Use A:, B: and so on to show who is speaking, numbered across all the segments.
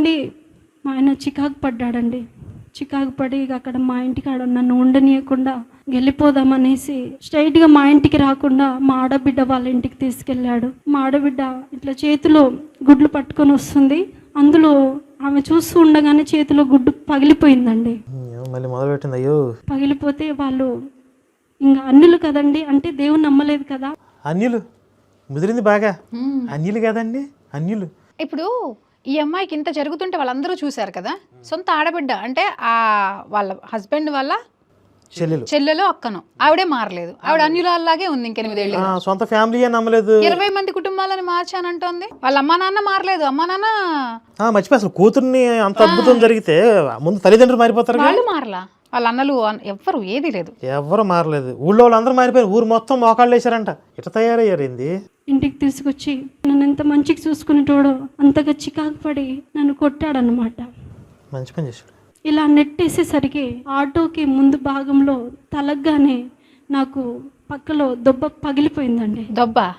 A: ఉండి మా ఆయన చికాకు పడ్డాడండి. చికాకు పడి అక్కడ మా ఇంటికాడ నన్ను ఉండనీయకుండా వెళ్ళిపోదామనేసి స్ట్రైట్గా మా ఇంటికి రాకుండా మా ఆడబిడ్డ వాళ్ళ ఇంటికి తీసుకెళ్ళాడు. మా ఆడబిడ్డ ఇట్లా చేతిలో గుడ్లు పట్టుకొని వస్తుంది. అందులో ఆమె చూస్తూ ఉండగానే చేతిలో గుడ్డు పగిలిపోయిందండి.
B: ఏమో మళ్ళీ మొదలు పెట్టింది అయ్యో.
A: పగిలిపోతే వాళ్ళు ఇంకా అన్నులు కదండి అంటే దేవుని నమ్మలేదు కదా.
B: అన్యులు? ముదిరింది బాగా? అన్యులు కదండి? అన్యులు.
C: ఇప్పుడు ఈ అమ్మాయికి ఇంత జరుగుతుంటే వాళ్ళందరూ చూశారు కదా? సొంత ఆడబిడ్డ అంటే ఆ వాళ్ళ హస్బెండ్ వాళ్ళ
B: చెల్లెలు.
C: చెల్లెలు అక్కను. ఆవిడే మారలేదు. ఆవిడ అన్యులాగే ఉంది ఇంకెనిమిదేళ్ళు.
B: సొంత ఫ్యామిలీ నమ్మలేదు.
C: ఇరవై మంది కుటుంబాలను మార్చానంటోంది. వాళ్ళ అమ్మా నాన్న మారలేదు. అమ్మా నాన్న
B: మర్చిపోయి అసలు కూతుర్ని అంత అద్భుతం జరిగితే ముందు తల్లిదండ్రులు మారిపోతారు
C: వాళ్ళు మారలా. వాళ్ళ అన్నలు అన్- ఎవ్వరు ఏది లేదు.
B: ఎవరు మారలేదు. ఊళ్ళో వాళ్ళందరూ మారిపోయారు. ఊరు మొత్తం మోకాళ్ళు వేశారంట. ఇట్లా తయారయ్యారు ఏంది
A: ఇంటికి తీసుకొచ్చి నన్ను ఎంత మంచిగా చూసుకునేటోడో అంతగా చికాకు పడి నన్ను కొట్టాడనమాట
B: మంచి పని చేశాడు.
A: ఇలా నెట్టేసేసరికి ఆటోకి ముందు భాగంలో తలగ్గానే నాకు పక్కలో దొబ్బ పగిలిపోయిందండి.
C: దొబ్బ?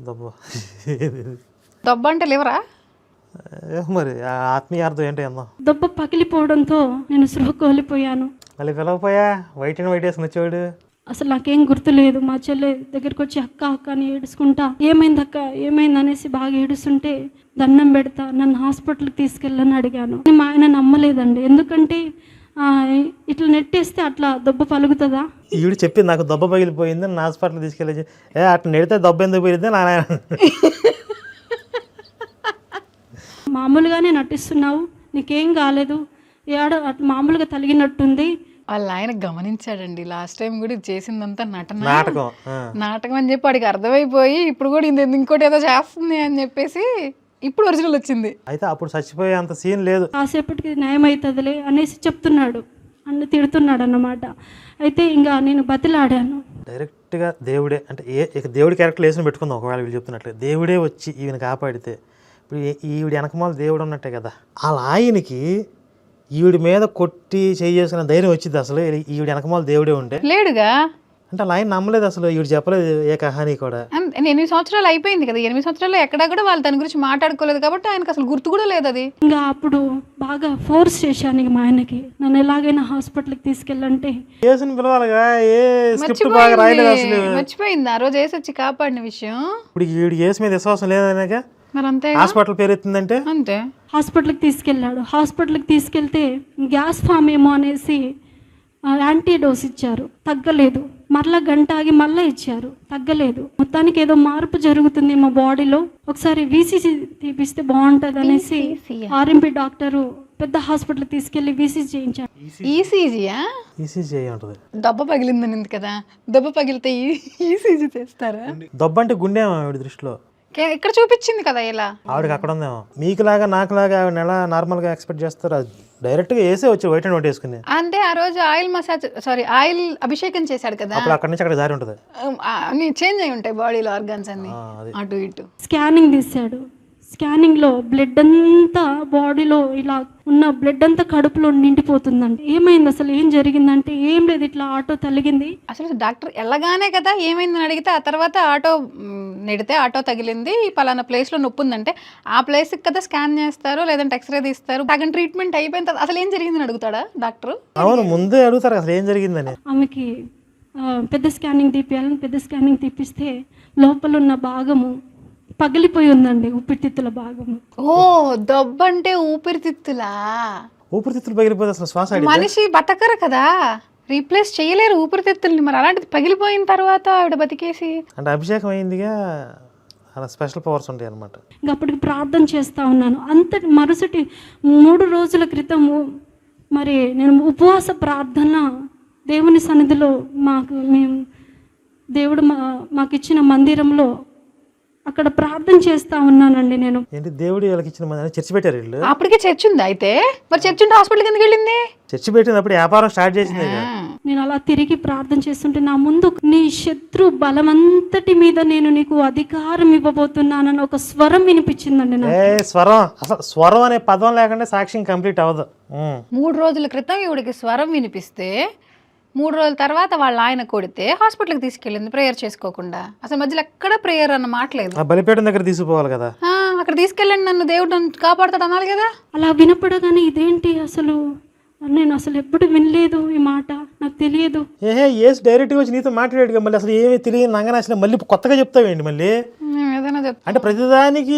B: దబ్బా.
C: దొబ్బ అంటే లేవరా?
B: మరి ఆత్మీయార్థం ఏంటో ఏందో
A: దొబ్బ పగిలిపోవడంతో నేను సృహ కోల్పోయాను
B: మళ్ళీ పిలవపోయా వైట్ అండ్ వైట్ వేసుకుని వచ్చేవాడు?
A: అసలు నాకేం గుర్తులేదు. మా చెల్లె దగ్గరికి వచ్చి అక్క అక్క అని ఏడుచుకుంటా ఏమైంది అక్క? ఏమైంది? అనేసి బాగా ఏడుస్తుంటే దండం పెడతా నన్ను హాస్పిటల్కి తీసుకెళ్ళని అడిగాను. మా ఆయన నమ్మలేదండి. ఎందుకంటే ఇట్లా నెట్టేస్తే అట్లా దెబ్బ పలుకుతుందా?
B: ఈవిడ చెప్పింది నాకు దెబ్బ పగిలిపోయింది హాస్పిటల్ తీసుకెళ్ళి ఏ అట్లా నెడితే దెబ్బ ఎందుకు పోయింది నా
A: మామూలుగానే నటిస్తున్నావు. నీకేం కాలేదు. ఏడ అట్లా మామూలుగా తలిగినట్టుంది.
C: వాళ్ళ ఆయన గమనించాడండి. లాస్ట్ టైం కూడా ఇది చేసిందంతా నటన.
B: నాటకం.
C: నాటకం అని చెప్పి వాడికి అర్థమైపోయి ఇప్పుడు కూడా ఇది ఇంకోటి ఏదో చేస్తుంది అని చెప్పేసి ఇప్పుడు ఒరిజినల్ వచ్చింది.
B: అయితే అప్పుడు చచ్చిపోయే అంత సీన్ లేదు.
A: కాసేపటికి న్యాయం అవుతుందిలే అనేసి చెప్తున్నాడు. అన్న తిడుతున్నాడు అన్నమాట అయితే ఇంకా నేను బతిలాడాను.
B: డైరెక్ట్గా దేవుడే అంటే ఏ దేవుడి క్యారెక్టర్ వేసుకుని పెట్టుకుందాం. ఒకవేళ వీళ్ళు చెప్తున్నట్లు దేవుడే వచ్చి ఈయన కాపాడితే ఇప్పుడు ఈ- ఈవిడ వెనకమాల దేవుడు ఉన్నట్టే కదా. వాళ్ళ ఆయనకి ఈవిడ మీద కొట్టి చేసుకున్న ధైర్యం వచ్చింది అసలు. ఈవిడ వెనకమాల దేవుడే ఉంటే.
C: లేడుగా?
B: అంటే వాళ్ళ ఆయన నమ్మలేదు అసలు. ఈవిడ చెప్పలేదు ఏ కహాని కూడా.
C: ఎనిమిది సంవత్సరాలు అయిపోయింది కదా. ఎనిమిది సంవత్సరాలు ఎక్కడా కూడా వాళ్ళు దాని గురించి మాట్లాడుకోలేదు కాబట్టి ఆయనకు అసలు గుర్తు కూడా లేదు అది.
A: ఇంకా అప్పుడు బాగా ఫోర్స్ చేశాను ఇక మా ఆయనకి. నన్ను ఎలాగైనా హాస్పిటల్కి తీసుకెళ్ళంటే.
B: కేసుని పిలవాలిగా. ఏ స్క్రిప్ట్ బాగా రాయలేదు అసలు.
C: మర్చిపోయింది. మర్చిపోయింది ఆ రోజు వేసి వచ్చి కాపాడిన విషయం.
B: ఇప్పుడు ఈవిడ కేసు మీద విశ్వాసం లేదనేగా?
C: మరి అంతే
B: హాస్పిటల్ పేరు ఎత్తిందంటే?
C: అంతే.
A: హాస్పిటల్కి తీసుకెళ్ళాడు. హాస్పిటల్కి తీసుకెళ్తే గ్యాస్ ఫామ్ ఏమో అనేసి యాంటీడోస్ ఇచ్చారు. తగ్గలేదు. మరలా గంట ఆగి మళ్ళీ ఇచ్చారు. తగ్గలేదు. మొత్తానికి ఏదో మార్పు జరుగుతుంది మా బాడీలో. ఒకసారి వీసీసీ తీపిస్తే బాగుంటుంది అనేసి ఆర్ఎంపీ డాక్టరు పెద్ద హాస్పిటల్కి తీసుకెళ్ళి వీసీసీ చేయించారు.
C: ఈసీజీయా
B: ఈసీజీ అయి ఉంటుంది.
C: దెబ్బ పగిలిందని కదా. దెబ్బ పగిలితే ఈసీజీ చేస్తారా?
B: దొబ్బ అంటే గుండె ఆవిడ దృష్టిలో?
C: ఇక్కడ చూపించింది కదా ఇలా.
B: ఆవిడకి అక్కడ ఉందేమో. మీకులాగా నాకులాగా ఆవిడ ఎలా నార్మల్గా ఎక్స్పెక్ట్ చేస్తారు అది డైరెక్ట్గా వేసే వచ్చి వైట్ అండ్ వైట్ వేసుకుని
C: అంటే ఆ రోజు ఆయిల్ మసాజ్ సారీ ఆయిల్ అభిషేకం చేశాడు కదా.
B: అప్పుడు అక్కడి నుంచి అక్కడ దారి ఉంటుంది.
C: అన్ని చేంజ్ అయి ఉంటాయి బాడీలో ఆర్గాన్స్ అన్ని. అటు ఇటు.
A: స్కానింగ్ తీశాడు. స్కానింగ్లో బ్లడ్ అంతా బాడీలో ఇలా ఉన్న బ్లడ్ అంతా కడుపులో నిండిపోతుందండి. ఏమైంది అసలు? ఏం జరిగిందంటే ఏం లేదు ఇట్లా ఆటో తలిగింది
C: అసలు డాక్టర్ వెళ్ళగానే కదా ఏమైందని అడిగితే ఆ తర్వాత ఆటో నెడితే ఆటో తగిలింది. ఈ పలానా ప్లేస్లో నొప్పి ఉందంటే ఆ ప్లేస్కి కదా స్కాన్ చేస్తారు లేదంటే ఎక్స్రే తీస్తారు. సగం ట్రీట్మెంట్ అయిపోయిన తర్వాత అసలు ఏం జరిగిందని అడుగుతాడా డాక్టర్?
B: అవును ముందే అడుగుతారు అసలు ఏం జరిగిందని.
A: ఆమెకి పెద్ద స్కానింగ్ తీపియాలని పెద్ద స్కానింగ్ తీపిస్తే లోపల ఉన్న భాగము పగిలిపోయి ఉందండి ఊపిరితిత్తుల భాగము
C: ఓ దొబ్బంటే ఊపిరితిత్తులా?
B: ఊపిరితిత్తులు పగిలిపోతే అసలు శ్వాస
C: మనిషి బతకరు కదా. రీప్లేస్ చేయలేరు ఊపిరితిత్తుల్ని మరి. అలాంటిది పగిలిపోయిన తర్వాత ఆవిడ బతికేసి.
B: అంటే అభిషేకం అయిందిగా అలా స్పెషల్ పవర్స్ ఉంటాయి అనమాట
A: ఇంకా అప్పటికి ప్రార్థన చేస్తూ ఉన్నాను. అంతటి మరుసటి మూడు రోజుల క్రితము మరి నేను ఉపవాస ప్రార్థన దేవుని సన్నిధిలో మాకు మేము దేవుడు మా మాకు ఇచ్చిన మందిరంలో అక్కడ ప్రార్థన చేస్తూ ఉన్నానండి నేను.
B: ఏంటి దేవుడు వీళ్ళకి ఇచ్చిన మంది చర్చి పెట్టారు వీళ్ళు?
C: అప్పటికే చర్చ్ ఉంది అయితే. మరి చర్చ్ ఉంటే హాస్పిటల్కి ఎందుకు వెళ్ళింది?
B: చర్చి పెట్టినప్పుడు వ్యాపారం స్టార్ట్ చేసింది.
A: నేను అలా తిరిగి ప్రార్థన చేస్తుంటే నా ముందు నీ శత్రు బలమంతటి మీద నేను నీకు అధికారం ఇవ్వబోతున్నానని ఒక స్వరం వినిపించిందండి నాకు.
B: ఏ స్వరం. అసలు స్వరం అనే పదం లేకుండా సాక్ష్యం కంప్లీట్ అవ్వదు.
C: మూడు రోజుల క్రితం ఈవిడికి స్వరం వినిపిస్తే మూడు రోజుల తర్వాత వాళ్ళ ఆయన కొడితే హాస్పిటల్కి తీసుకెళ్ళింది ప్రేయర్ చేసుకోకుండా. అసలు మధ్యలో ఎక్కడ ప్రేయర్ అన్న మాట్లేదు
B: ఆ బలిపీఠం దగ్గర తీసుకుపోవాలి కదా.
C: అక్కడ తీసుకెళ్ళండి నన్ను దేవుడు నన్ను కాపాడుతాడు అనాలి కదా.
A: అలా వినపడగానే ఇదేంటి అసలు? నేను అసలు ఎప్పుడు వినలేదు ఈ మాట నాకు తెలియదు.
B: ఏహే ఏసు డైరెక్ట్గా వచ్చి నీతో మాట్లాడాడు మళ్ళీ. అసలు ఏమీ తెలియని నంగనాశనం మళ్ళీ కొత్తగా చెప్తావేంటి మళ్ళీ?
C: ఏదైనా చెప్తాం
B: అంటే ప్రతిదానికి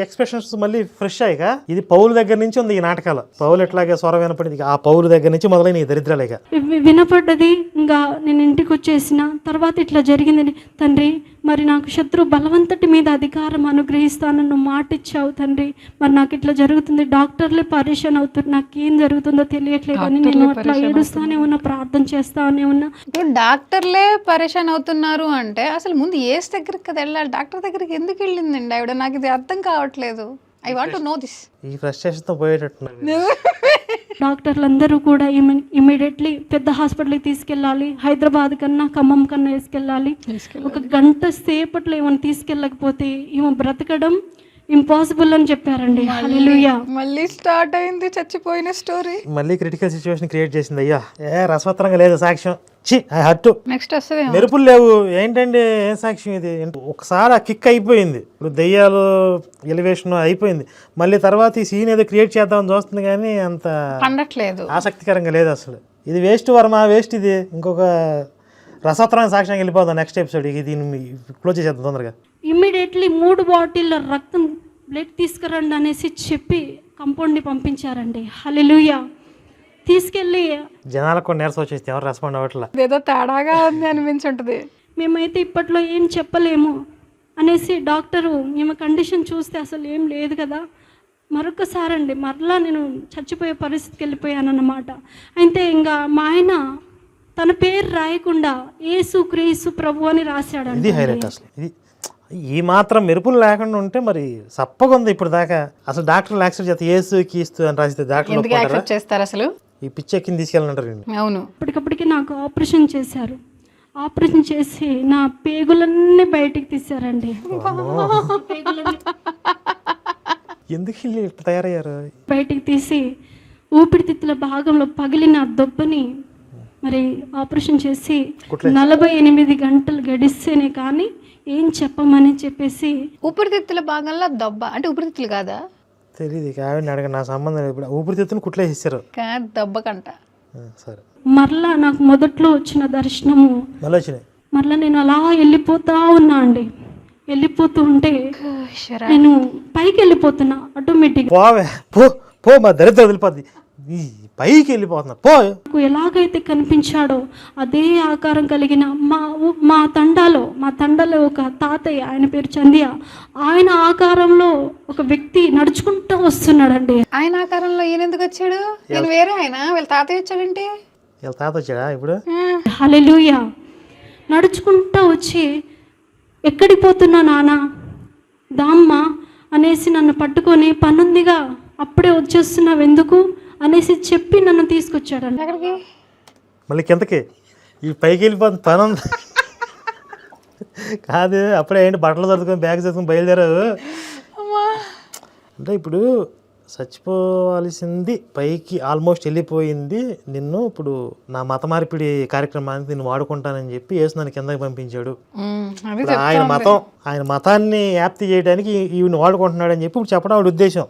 B: ఎక్స్ప్రెషన్స్ మళ్ళీ ఫ్రెష్ అయ్యాక ఇది పౌలు దగ్గర నుంచి ఉంది ఈ నాటకాలు. పౌలు ఎట్లాగే స్వరం వినపడింది ఆ పౌలు దగ్గర నుంచి మొదలైన ఈ దరిద్రాలేక
A: వి- వినపడ్డది. ఇంకా నేను ఇంటికి వచ్చేసిన తర్వాత ఇట్లా జరిగిందని. తండ్రి మరి నాకు శత్రు బలవంతటి మీద అధికారం అనుగ్రహిస్తానన్న మాట ఇచ్చావు తండ్రి. మరి నాకు ఇట్లా జరుగుతుంది. డాక్టర్లే పరేషాన్ అవుతున్నారు. నాకు ఏం జరుగుతుందో తెలియట్లేదు అని నేను అట్లా ఏడుస్తానే ఉన్నా ప్రార్థన చేస్తానే ఉన్నా.
C: ఇప్పుడు డాక్టర్లే పరేషాన్ అవుతున్నారు అంటే అసలు ముందు ఏస్ దగ్గరికి కదా వెళ్ళాలి? డాక్టర్ దగ్గరికి ఎందుకు వెళ్ళిందండి? ఆవిడ నాకు ఇది అర్థం కావట్లేదు. ఐ వాంట్ నో దిస్
B: ఈ ఫ్రస్ట్రేషన్తో పోయేటట్టున్నారు
A: డాక్టర్లందరూ కూడా ఇమీడియట్లీ పెద్ద హాస్పిటల్కి తీసుకెళ్ళాలి హైదరాబాద్ కన్నా ఖమ్మం కన్నా తీసుకెళ్ళాలి. ఒక గంట సేపట్లో ఏమైనా తీసుకెళ్ళకపోతే ఈమె బ్రతకడం ఇంపాసిబుల్ అని చెప్పారండి. హల్లెలూయా
C: మళ్ళీ స్టార్ట్ అయింది చచ్చిపోయిన స్టోరీ
B: మళ్ళీ క్రిటికల్ సిచ్యువేషన్ క్రియేట్ చేసింది అయ్యా. ఏ రసవత్తరంగా లేదు సాక్ష్యం. చి ఐ హట్టు
C: నెక్స్ట్ వస్తుంది
B: మెరుపులు లేవు. ఏంటంటే ఏం సాక్ష్యం ఇది? ఒకసారి ఆ కిక్ అయిపోయింది. ఇప్పుడు దెయ్యాలు ఎలివేషన్ అయిపోయింది. మళ్ళీ తర్వాత ఈ సీన్ ఏదో క్రియేట్ చేద్దామని చూస్తుంది కానీ అంత
C: పండట్లేదు.
B: ఆసక్తికరంగా లేదు అసలు. ఇది వేస్ట్ వర్మ వేస్ట్ ఇది. ఇంకొక రసవత్తరమైన సాక్ష్యం వెళ్ళిపోదాం నెక్స్ట్ ఎపిసోడ్ ఇది దీన్ని క్లోజ్ చేసేద్దాం తొందరగా.
A: ఇమ్మీడియట్లీ మూడు బాటిళ్ళ రక్తం బ్లడ్ తీసుకురండి అనేసి చెప్పి కంపౌండ్ని పంపించారండి. హల్లెలూయా తీసుకెళ్ళి
B: జనాలకు కొన్ని నీరసం వచ్చేసి ఎవరు రెస్పాండ్ అవ్వట్లా?
C: ఏదో తేడాగా ఉంది అనిపించుంటది.
A: మేమైతే ఇప్పట్లో ఏం చెప్పలేము అనేసి డాక్టరు ఈమె కండిషన్ చూస్తే అసలు ఏం లేదు కదా. మరొకసారి అండి మరలా నేను చచ్చిపోయే పరిస్థితికి వెళ్ళిపోయానన్నమాట. అయితే ఇంకా మా ఆయన తన పేరు రాయకుండా ఏసు క్రీసు ప్రభు అని రాశాడండి
B: ఇది హైలైట్ అసలు. ఇది ఈ మాత్రం మెరుపులు లేకుండా ఉంటే మరి సప్పగా ఉంది ఇప్పుడు దాకా. అసలు డాక్టర్లు యాక్సెప్ట్ చేస్తే ఏసు కీస్తూ అని రాసితే ఒప్పుకుంటారా?
C: యాక్సెప్ట్ చేస్తారు అసలు?
B: ఈ పిచ్చి ఎక్కింది తీసుకెళ్ళంటారు.
C: అవును.
A: అప్పటికప్పటికి నాకు ఆపరేషన్ చేశారు. ఆపరేషన్ చేసి నా పేగులన్నీ బయటికి పేగులన్నీ.
B: ఎందుకు తయారయ్యారు?
A: బయటికి తీసి ఊపిరితిత్తుల భాగంలో పగిలిన దొబ్బని మరి ఆపరేషన్ చేసి నలభై ఎనిమిది గంటలు గడిస్తేనే కానీ ఏం చెప్పమని చెప్పేసి
C: ఊపిరితిత్తుల భాగంలో దెబ్బ. అంటే ఊపిరితిత్తులు కాదా?
B: తెలియదు ఇక ఆవిడని అడగ నా సంబంధం లేదు. ఇప్పుడు ఊపిరితిత్తుని కుట్లేసేసారు
C: కాదు దెబ్బకంట.
B: సరే.
A: మరలా నాకు మొదట్లో వచ్చిన దర్శనము
B: మళ్ళీ వచ్చినాయి.
A: మరలా నేను అలా వెళ్ళిపోతా ఉన్నా అండి. వెళ్ళిపోతూ ఉంటే. నేను పైకి వెళ్ళిపోతున్నా ఆటోమేటిక్
B: పోవే. పో పో మా దరిద్రం వదిలిపోద్ది పైకి వెళ్ళిపోతున్నా. పో.
A: నాకు ఎలాగైతే కనిపించాడో అదే ఆకారం కలిగిన మా మా తండాలో మా తండాలో ఒక తాతయ్య ఆయన పేరు చందియ. ఆయన ఆకారంలో ఒక వ్యక్తి నడుచుకుంటూ వస్తున్నాడండి.
C: ఆయన ఆకారంలో ఈయన ఎందుకు వచ్చాడు? నేను వేరే ఆయన. వీళ్ళ తాతయ్య వచ్చాడంటే?
B: వీళ్ళ తాత వచ్చాడా ఇప్పుడు?
A: హలెలూయ నడుచుకుంటూ వచ్చి ఎక్కడికి పోతున్నా నాన్న దామ్మ అనేసి నన్ను పట్టుకొని పనుందిగా అప్పుడే వచ్చేస్తున్నావు ఎందుకు అనేసి చెప్పి నన్ను తీసుకొచ్చాడండి
C: ఎక్కడికి?
B: మళ్ళీ కిందకి. ఈ పైకి వెళ్ళిపోతుంది పని కాదు అప్పుడే ఏంటి బట్టలు సర్దుకొని బ్యాగ్ సర్దుకొని బయలుదేరావు?
C: అమ్మా.
B: అంటే ఇప్పుడు చచ్చిపోవాల్సింది పైకి ఆల్మోస్ట్ వెళ్ళిపోయింది. నిన్ను ఇప్పుడు నా మత మార్పిడి కార్యక్రమానికి నేను వాడుకుంటానని చెప్పి యేసు నన్ను కిందకి పంపించాడు. ఆయన మతం ఆయన మతాన్ని వ్యాప్తి చేయడానికి ఈవిని వాడుకుంటున్నాడు అని చెప్పి ఇప్పుడు చెప్పడం ఆవిడ ఉద్దేశం.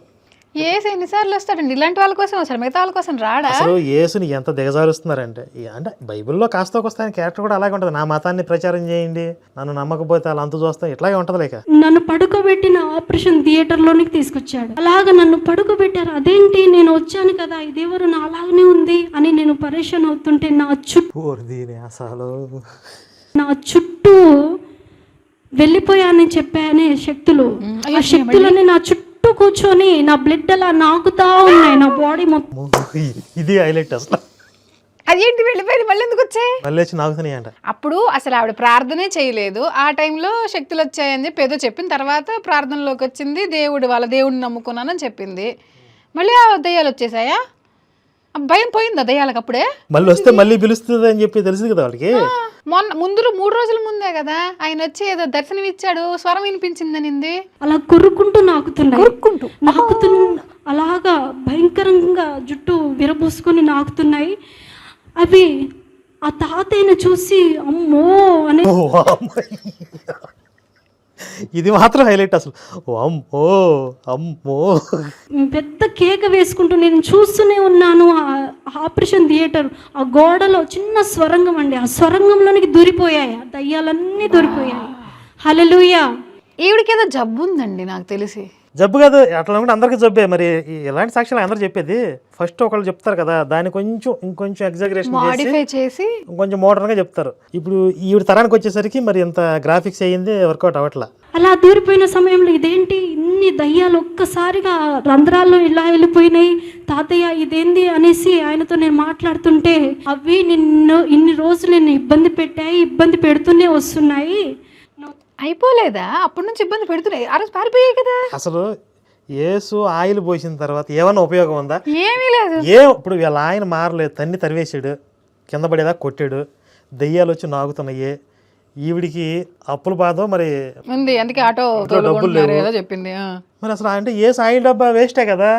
C: ఏసి ఎన్నిసార్లు వస్తాడండి? ఇలాంటి వాళ్ళ కోసం వస్తాడు మిగతా వాళ్ళ కోసం రాడా?
B: అసలు యేసుని ఎంత దిగజారుస్తున్నారంటే ఈ- అంటే బైబిల్లో కాస్త వస్తే క్యారెక్టర్ కూడా అలాగే ఉంటుంది. నా మతాన్ని ప్రచారం చేయండి నన్ను నమ్మకపోతే అలా అంత చూస్తాం ఇట్లాగే ఉంటుంది లేక.
A: నన్ను పడుకోబెట్టిన ఆపరేషన్ థియేటర్లోనికి తీసుకొచ్చాడు. అలాగ నన్ను పడుకోబెట్టారు. అదేంటి? నేను వచ్చాను కదా ఇదేవరు నా అలాగనే ఉంది అని నేను పరేషాన్ అవుతుంటే నా చుట్టూ
B: దీని అసలు.
A: నా చుట్టూ వెళ్ళిపోయానని చెప్పానే శక్తులు. ఆ శక్తులన్నీ నా చుట్టూ కూర్చొని నా బ్లడ్ అలా నాకుతా ఉన్నాయి నా బాడీ మొత్తం.
B: ఇది హైలైట్ అసలు.
C: అదేంటి వెళ్ళిపోయింది మళ్ళీ ఎందుకు వచ్చాయి?
B: మళ్ళీ వచ్చి నాకుతున్నాయి అంట
C: అప్పుడు అసలు ఆవిడ ప్రార్థనే చేయలేదు. ఆ టైంలో శక్తులు వచ్చాయని చెప్పి ఏదో చెప్పిన తర్వాత ప్రార్థనలోకి వచ్చింది దేవుడు వాళ్ళ దేవుడిని నమ్ముకున్నానని చెప్పింది. మళ్ళీ ఆ దయ్యాలు వచ్చేసాయా? భయం పోయిందా దయ్యాలకు అప్పుడే.
B: మళ్ళీ వస్తే మళ్ళీ పిలుస్తుంది అని చెప్పి తెలుసు కదా వాళ్ళకి?
C: మొన్న ముందు మూడు రోజుల ముందే కదా ఆయన వచ్చి ఏదో దర్శనం ఇచ్చాడు స్వరం వినిపించిందనింది
A: అలా కొరుక్కుంటూ నాకుతున్నాయి.
C: కొరుక్కుంటూ?
A: నాకుతు అలాగా భయంకరంగా జుట్టు విరబోసుకొని నాకుతున్నాయి. అవి ఆ తాతయ్యను చూసి అమ్మో అనే.
B: ఇది మాత్రం హైలైట్ అసలు. అమ్మో అమ్మో.
A: పెద్ద కేక వేసుకుంటూ నేను చూస్తూనే ఉన్నాను ఆ ఆపరేషన్ థియేటర్. ఆ గోడలో చిన్న స్వరంగం అండి. ఆ స్వరంగంలోనికి దూరిపోయాయి. ఆ దయ్యాలన్నీ దూరిపోయాయి. హల్లెలూయా.
C: ఈవిడికి ఏదో జబ్బు ఉందండి నాకు తెలిసి.
B: జబ్బు కాదు అట్లా అనుకుంటే అందరికీ జబ్బే. మరి ఈ ఎలాంటి సాక్ష్యాలు అందరూ చెప్పేది. ఫస్ట్ ఒకళ్ళు చెప్తారు కదా దాన్ని కొంచెం ఇంకొంచెం ఎగ్జాగరేషన్ చేసి
C: మాడిఫై చేసి
B: ఇంకొంచెం మోడర్న్గా చెప్తారు. ఇప్పుడు ఈవిడ తరానికి వచ్చేసరికి మరి ఇంత గ్రాఫిక్స్ అయ్యింది వర్కౌట్ అవ్వట్లా.
A: అలా దూరిపోయిన సమయంలో ఇదేంటి? ఇన్ని దయ్యాలు ఒక్కసారిగా రంధ్రాల్లో ఇలా వెళ్ళిపోయినాయి. తాతయ్య ఇదేంది అనేసి ఆయనతో నేను మాట్లాడుతుంటే అవి నిన్ను ఇన్ని రోజులు నిన్ను ఇబ్బంది పెట్టాయి ఇబ్బంది పెడుతూనే వస్తున్నాయి.
C: అయిపోలేదా? అప్పటి నుంచి ఇబ్బంది పెడుతున్నాయి. ఆ రోజు పారిపోయాయి కదా.
B: అసలు ఏసు ఆయిల్ పోసిన తర్వాత ఏమన్నా ఉపయోగం ఉందా?
C: ఏమీ లేదు.
B: ఏ ఇప్పుడు వీళ్ళ ఆయన మారలేదు తన్ని తరివేశాడు కింద పడేదా కొట్టాడు దెయ్యాలు వచ్చి నాగుతున్నాయి ఈవిడికి అప్పుల బాధ మరి
C: ఉంది అందుకే ఆటో
B: డబ్బులు
C: తోలుకుంటున్నారు
B: లేవు.
C: ఏదో చెప్పింది ఆ.
B: మరి అసలు అంటే ఏ ఆయిల్ డబ్బా వేస్టే కదా.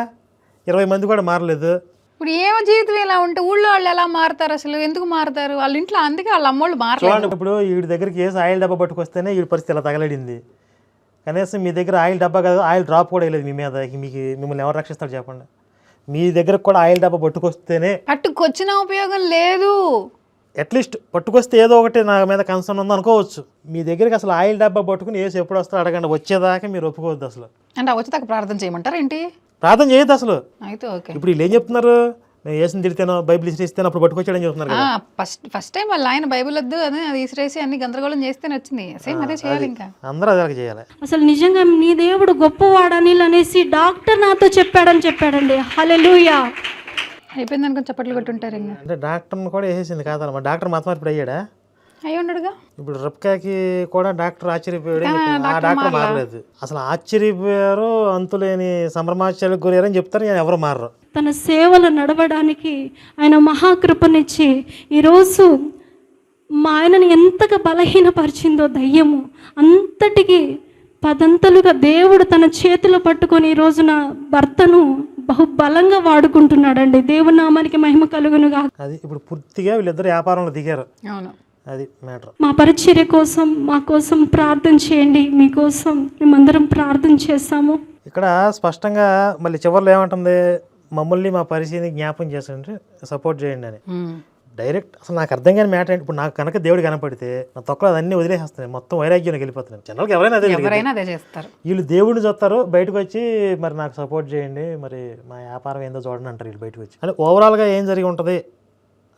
B: ఇరవై మంది కూడా మారలేదు.
C: ఇప్పుడు ఏమో జీవితం ఇలా ఉంటే ఊళ్ళో వాళ్ళు ఎలా మారుతారు అసలు? ఎందుకు మారుతారు? వాళ్ళ ఇంట్లో అందుకే వాళ్ళ అమ్మోళ్ళు మారలేదు.
B: చూడండి ఇప్పుడు వీడి దగ్గరికి ఏసి ఆయిల్ డబ్బా పట్టుకొస్తేనే వీడి పరిస్థితి ఇలా తగలడింది. కనీసం మీ దగ్గర ఆయిల్ డబ్బా కాదు ఆయిల్ డ్రాప్ కూడా వేయలేదు మీ మీద. మీకు మిమ్మల్ని ఎవరు రక్షిస్తారు చెప్పండి. మీ దగ్గరకు కూడా ఆయిల్ డబ్బా పట్టుకొస్తేనే
C: పట్టుకొచ్చిన ఉపయోగం లేదు.
B: అట్లీస్ట్ పట్టుకొస్తే ఏదో ఒకటి నా మీద కన్సర్న్ ఉంది అనుకోవచ్చు. మీ దగ్గరికి అసలు ఆయిల్ డబ్బా పట్టుకుని ఏసి ఎప్పుడు వస్తారో అడగండి. వచ్చేదాకా మీరు ఒప్పుకోవద్దు అసలు.
C: అంటే వచ్చేదాకా ప్రార్థన చేయమంటారా ఏంటి?
B: ప్రార్థన చేయొద్దు అసలు.
C: అయితే ఓకే.
B: ఇప్పుడు వీళ్ళు ఏం చెప్తున్నారు? నేను ఏసుని తిడితేనో బైబిల్ ఇస్తాను అప్పుడు పట్టుకొచ్చాడని చెప్తున్నారు కదా.
C: ఫస్ట్ ఫస్ట్ టైం వాళ్ళ ఆయన బైబిల్ వద్దు అని అది ఇసిరేసి అన్ని గందరగోళం చేస్తేనే వచ్చింది. సేమ్ అదే చేయాలి ఇంకా.
B: అందరూ అదే చేయాలి.
A: అసలు నిజంగా నీ దేవుడు గొప్పవాడని అనేసి డాక్టర్ నాతో చెప్పాడని చెప్పాడండి. హల్లెలూయా.
C: అయిపోయింది అనుకుని చప్పట్లు కొట్టుంటారు ఇంకా.
B: అంటే డాక్టర్ని కూడా వేసేసింది కాదమ్మా డాక్టర్ మాత్రం ఇప్పుడు అయ్యాడా?
C: అయి ఉండడుగా
B: ఇప్పుడు రిప్కాకి కూడా డాక్టర్ ఆశ్చర్యపోయాడు. ఆ డాక్టర్ మారలేదు. అసలు ఆశ్చర్యపోయారు అంతులేని సంభ్రమాశ్చర్యాలకు గురయ్యారని చెప్తారు నేను ఎవరు మారరు.
A: తన సేవలు నడవడానికి ఆయన మహాకృపనిచ్చి ఈరోజు మా ఆయనని ఎంతగా బలహీనపరిచిందో దయ్యము అంతటికి పదంతలుగా దేవుడు తన చేతిలో పట్టుకొని ఈ రోజున భర్తను బహుబలంగా వాడుకుంటున్నాడండి. దేవుని నామానికి మహిమ కలుగునుగా
B: అది ఇప్పుడు పూర్తిగా వీళ్ళిద్దరు వ్యాపారంలో దిగారు.
C: అవును.
B: అది మ్యాటర్.
A: మా పరిచర్య కోసం మా కోసం ప్రార్థన చేయండి. మీకోసం మేమందరం ప్రార్థన చేస్తాము.
B: ఇక్కడ స్పష్టంగా మళ్ళీ చివరిలో ఏమంటుంది? మమ్మల్ని మా పరిస్థితిని జ్ఞాపం చేసండి సపోర్ట్ చేయండి అని. డైరెక్ట్ అసలు నాకు అర్థం కాని మ్యాటర్ ఏంటి? ఇప్పుడు నాకు కనుక దేవుడు కనపడితే నా తొక్కలు అదన్నీ వదిలేసేస్తాను మొత్తం వైరాగ్యానికి వెళ్ళిపోతున్నాను జనరల్గా ఎవరైనా అదే.
C: ఎవరైనా అదే చేస్తారు.
B: వీళ్ళు దేవుడిని చూస్తారు బయటకు వచ్చి మరి నాకు సపోర్ట్ చేయండి మరి మా వ్యాపారం ఏందో చూడండి అంటారు వీళ్ళు బయటకు వచ్చి. అంటే ఓవరాల్గా ఏం జరిగి ఉంటుంది?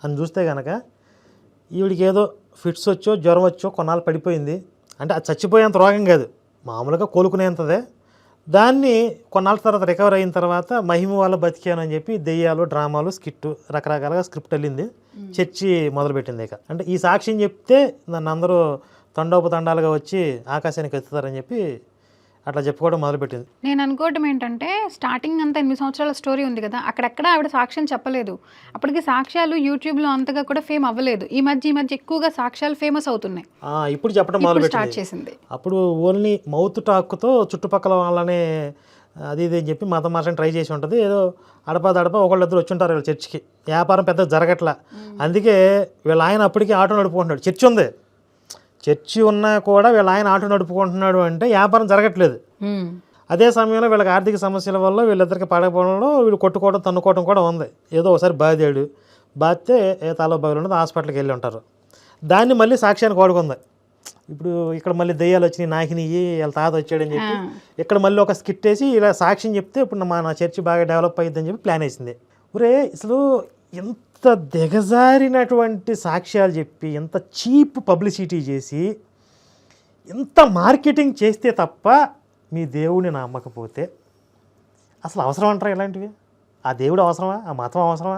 B: అని చూస్తే కనుక ఈవిడికి ఏదో ఫిట్స్ వచ్చో జ్వరం వచ్చో కొన్నాళ్ళు పడిపోయింది. అంటే అది చచ్చిపోయేంత రోగం కాదు. మామూలుగా కోలుకునేంతదే. దాన్ని కొన్నాళ్ళ తర్వాత రికవర్ అయిన తర్వాత మహిమ వల్ల బతికాను అని చెప్పి దెయ్యాలు డ్రామాలు స్కిట్ రకరకాలుగా స్క్రిప్ట్ వెళ్ళింది. చర్చి మొదలుపెట్టింది ఇక. అంటే ఈ సాక్ష్యం చెప్తే నన్ను అందరూ తండోపతండాలుగా వచ్చి ఆకాశానికి ఎత్తుతారని చెప్పి అట్లా చెప్పుకోవడం మొదలుపెట్టింది.
C: నేను అనుకోవటం ఏంటంటే స్టార్టింగ్ అంతా ఎనిమిది సంవత్సరాల స్టోరీ ఉంది కదా అక్కడెక్కడ ఆవిడ సాక్ష్యం చెప్పలేదు. అప్పటికి సాక్ష్యాలు యూట్యూబ్లో అంతగా కూడా ఫేమ్ అవ్వలేదు. ఈ మధ్య ఈ మధ్య ఎక్కువగా సాక్ష్యాలు ఫేమస్ అవుతున్నాయి.
B: ఇప్పుడు చెప్పడం మొదలుపెట్టింది.
C: స్టార్ట్ చేసింది.
B: అప్పుడు ఓన్లీ మౌత్ టాక్తో చుట్టుపక్కల వాళ్ళనే అది ఇది అని చెప్పి మతం మార్చని ట్రై చేసి ఉంటుంది. ఏదో అడప దడప ఒకళ్ళిద్దరు వచ్చి ఉంటారు వీళ్ళ చర్చికి. వ్యాపారం పెద్ద జరగట్లా. అందుకే వీళ్ళ ఆయన అప్పటికి ఆటో నడుపుకుంటున్నాడు. చర్చి ఉంది. చర్చి ఉన్నా కూడా వీళ్ళ ఆయన ఆటో నడుపుకుంటున్నాడు అంటే వ్యాపారం జరగట్లేదు. అదే సమయంలో వీళ్ళకి ఆర్థిక సమస్యల వల్ల వీళ్ళిద్దరికి పడకపోవడంలో వీళ్ళు కొట్టుకోవడం తన్నుకోవడం కూడా ఉంది. ఏదో ఒకసారి బాధాడు బాధితే ఏ తాలో బాగా ఉండదు హాస్పిటల్కి వెళ్ళి ఉంటారు. దాన్ని మళ్ళీ సాక్ష్యానికి వాడుకుంది ఇప్పుడు ఇక్కడ మళ్ళీ దయ్యాలు వచ్చినాయి నాకిని వీళ్ళ తాత వచ్చాడని చెప్పి ఇక్కడ మళ్ళీ ఒక స్కిట్ వేసి ఇలా సాక్ష్యం చెప్తే ఇప్పుడు మా నా చర్చి బాగా డెవలప్ అయ్యిద్దని చెప్పి ప్లాన్ వేసింది. ఒరే అసలు ఎంత దిగజారినటువంటి సాక్ష్యాలు చెప్పి ఎంత చీప్ పబ్లిసిటీ చేసి ఇంత మార్కెటింగ్ చేస్తే తప్ప మీ దేవుడిని నమ్మకపోతే అసలు అవసరం అంటారా ఇలాంటివి? ఆ దేవుడు అవసరమా? ఆ మతం అవసరమా?